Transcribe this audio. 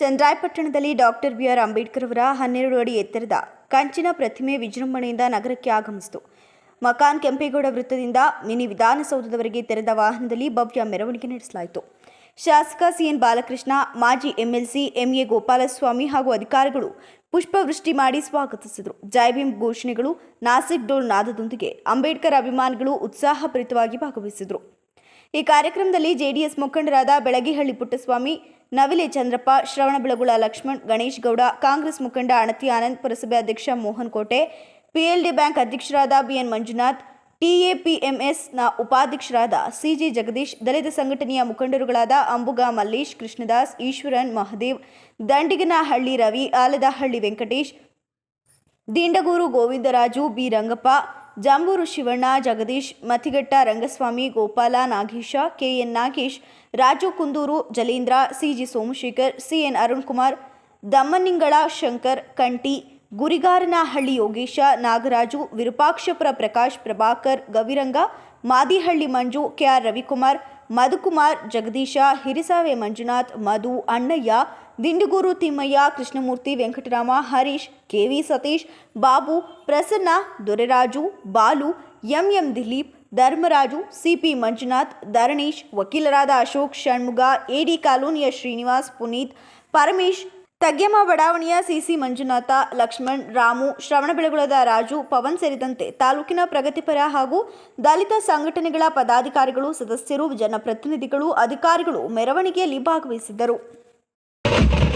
ಚಂದ್ರಾಯಪಟ್ಟಣದಲ್ಲಿ doctor B R Ambedkar ಅವರ ಹನ್ನೆರಡು ಅಡಿ ಎತ್ತರದ ಕಂಚಿನ ಪ್ರತಿಮೆ ವಿಜೃಂಭಣೆಯಿಂದ ನಗರಕ್ಕೆ ಆಗಮಿಸಿತು. ಮಕಾನ್ ಕೆಂಪೇಗೌಡ ವೃತ್ತದಿಂದ ಮಿನಿ ವಿಧಾನಸೌಧದವರೆಗೆ ತೆರೆದ ವಾಹನದಲ್ಲಿ ಭವ್ಯ ಮೆರವಣಿಗೆ ನಡೆಸಲಾಯಿತು. ಶಾಸಕ ಸಿಎನ್ ಬಾಲಕೃಷ್ಣ, ಮಾಜಿ ಎಂಎಲ್ಸಿ ಎಂಎ ಗೋಪಾಲಸ್ವಾಮಿ ಹಾಗೂ ಅಧಿಕಾರಿಗಳು ಪುಷ್ಪವೃಷ್ಟಿ ಮಾಡಿ ಸ್ವಾಗತಿಸಿದರು. ಜೈಭೀಮ್ ಘೋಷಣೆಗಳು ನಾಸಿಕ್ ಡೋಲ್ ನಾದದೊಂದಿಗೆ ಅಂಬೇಡ್ಕರ್ ಅಭಿಮಾನಿಗಳು ಉತ್ಸಾಹಭರಿತವಾಗಿ ಭಾಗವಹಿಸಿದರು. ಈ ಕಾರ್ಯಕ್ರಮದಲ್ಲಿ ಜೆಡಿಎಸ್ ಮುಖಂಡರಾದ ಬೆಳಗಿಹಳ್ಳಿ ಪುಟ್ಟಸ್ವಾಮಿ, ನವಿಲೆ ಚಂದ್ರಪ್ಪ ಶ್ರವಣಬೆಳಗುಳ ಲಕ್ಷ್ಮಣ್, ಗಣೇಶ್ ಗೌಡ, ಕಾಂಗ್ರೆಸ್ ಮುಖಂಡ ಅಣತಿ ಆನಂದ್, ಪುರಸಭೆ ಅಧ್ಯಕ್ಷ ಮೋಹನ್ ಕೋಟೆ ಪಿಎಲ್ಡಿ ಬ್ಯಾಂಕ್ ಅಧ್ಯಕ್ಷರಾದ ಬಿಎನ್ ಮಂಜುನಾಥ್ ಟಿಎಪಿಎಂಎಸ್ನ ಉಪಾಧ್ಯಕ್ಷರಾದ ಸಿಜಿ ಜಗದೀಶ್, ದಲಿತ ಸಂಘಟನೆಯ ಮುಖಂಡರುಗಳಾದ Ambuga Mallesh, Krishnadas, Eshwaran, Mahadev, Dandiganahalli Ravi, Aladahalli Venkatesh, Dindagur Govindaraju B Rangappa Jambur Shivanna, Jagadish Mathighatta Rangaswamy, Gopala, Nagesha, KN Nagesh, Raju Kundur, Jalindra, CG Somashekar, CN Arun Kumar Dammaningala Shankar, Kanti, Gurigaranahalli Yogesha, Nagaraju, Virupakshapura Prakash, Prabhakar, Gaviranga, Madihalli Manju, KR Ravikumar, Madhukumar, Jagadisha, Hirisave Manjunath, Madhu, Annaiah Dindugur Thimmaiah, Krishnamurthy, Venkatarama, Harish, KV Satish, Babu, Prasanna, Dorairaju, Balu, MM Dilip, Dharmaraju, CP Manjunath, Dharanish, ವಕೀಲರಾದ ಅಶೋಕ್ ಷಣ್ಮುಗ, ಎಡಿ ಕಾಲೋನಿಯ ಶ್ರೀನಿವಾಸ್ ಪುನೀತ್, ಪರಮೇಶ್ ತಗ್ಯಮ ಬಡಾವಣೆಯ CC Manjunatha, Lakshman, Ramu ಶ್ರವಣಬೆಳಗೊಳದ ರಾಜು, ಪವನ್ ಸೇರಿದಂತೆ ತಾಲೂಕಿನ ಪ್ರಗತಿಪರ ಹಾಗೂ ದಲಿತ ಸಂಘಟನೆಗಳ ಪದಾಧಿಕಾರಿಗಳು, ಸದಸ್ಯರು, ಜನಪ್ರತಿನಿಧಿಗಳು, ಅಧಿಕಾರಿಗಳು ಮೆರವಣಿಗೆಯಲ್ಲಿ ಭಾಗವಹಿಸಿದ್ದರು. you